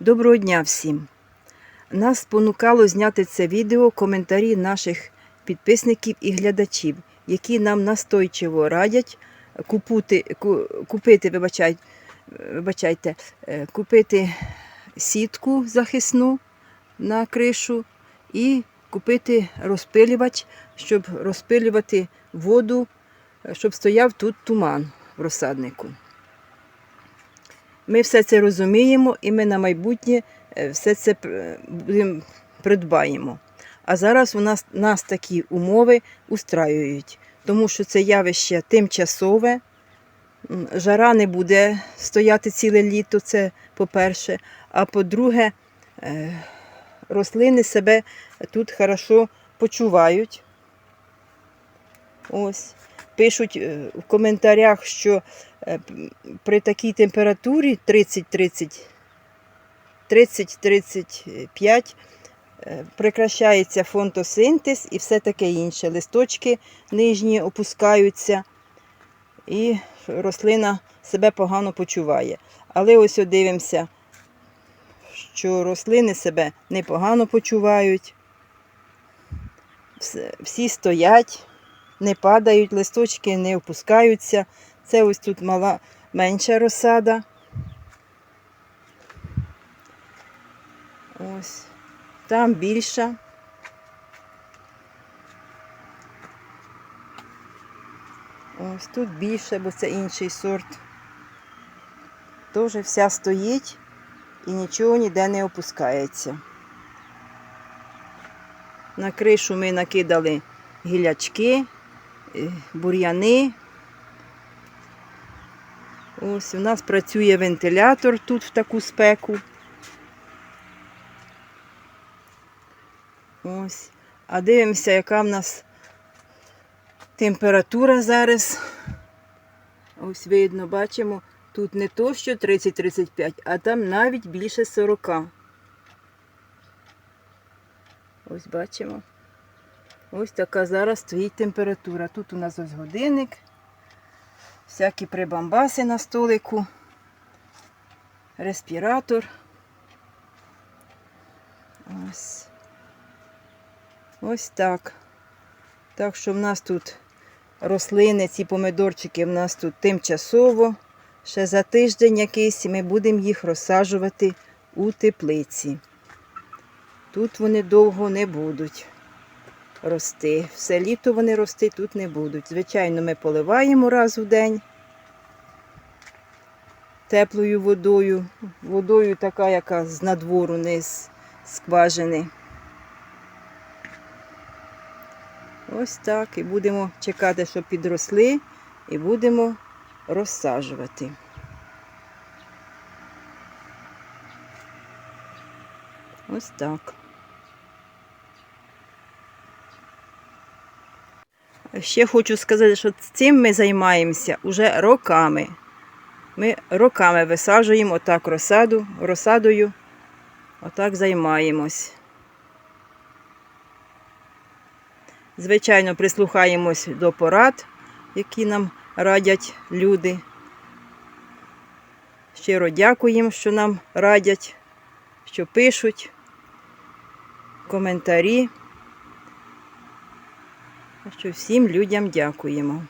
Доброго дня всім! Нас спонукало зняти це відео коментарі наших підписників і глядачів, які нам настойчиво радять купути, купити, вибачай, вибачайте, е, купити сітку захисну на кришу і купити розпилювач, щоб розпилювати воду, е, щоб стояв тут туман в розсаднику. Ми все це розуміємо і ми на майбутнє е, все це е, придбаємо. А зараз у нас, нас такі умови устраюють, тому що це явище тимчасове. Жара не буде стояти ціле літо, це по-перше. А по-друге, е, рослини себе тут хорошо почувають. Ось. Пишуть е, в коментарях, що е, при такій температурі 30-30, 30-35 е, прекращається фотосинтез і все таке інше. Листочки нижні опускаються, і рослина себе погано почуває. Але ось дивимося, що рослини себе непогано почувають. Всі стоять, не падають, листочки не опускаються. Це ось тут мала менша розсада. Ось. Там більша. Ось тут більше, бо це інший сорт. Теж вся стоїть і нічого ніде не опускається. На кришу ми накидали гілячки, бур'яни. Ось у нас працює вентилятор тут в таку спеку. Ось. А дивимося, яка в нас температура зараз. Ось видно, бачимо, тут не то, що 30-35, а там навіть більше 40. Ось бачимо. Ось така зараз стоїть температура. Тут у нас ось годинник, всякі прибамбаси на столику, респіратор. Ось. Ось так. Так що в нас тут рослини, ці помидорчики в нас тут тимчасово. Ще за тиждень якийсь ми будемо їх розсаджувати у теплиці. Тут вони довго не будуть рости. Все літо вони рости тут не будуть. Звичайно, ми поливаємо раз у день теплою водою. Водою така, яка з надвору, не з скважини. Ось так. І будемо чекати, щоб підросли, і будемо розсаджувати. Ось так. Ще хочу сказати, що цим ми займаємося уже роками. Ми роками висаджуємо отак розсаду, розсадою, отак займаємось. Звичайно, прислухаємось до порад, які нам радять люди. Щиро дякуємо, що нам радять, що пишуть коментарі. Що всім людям дякуємо.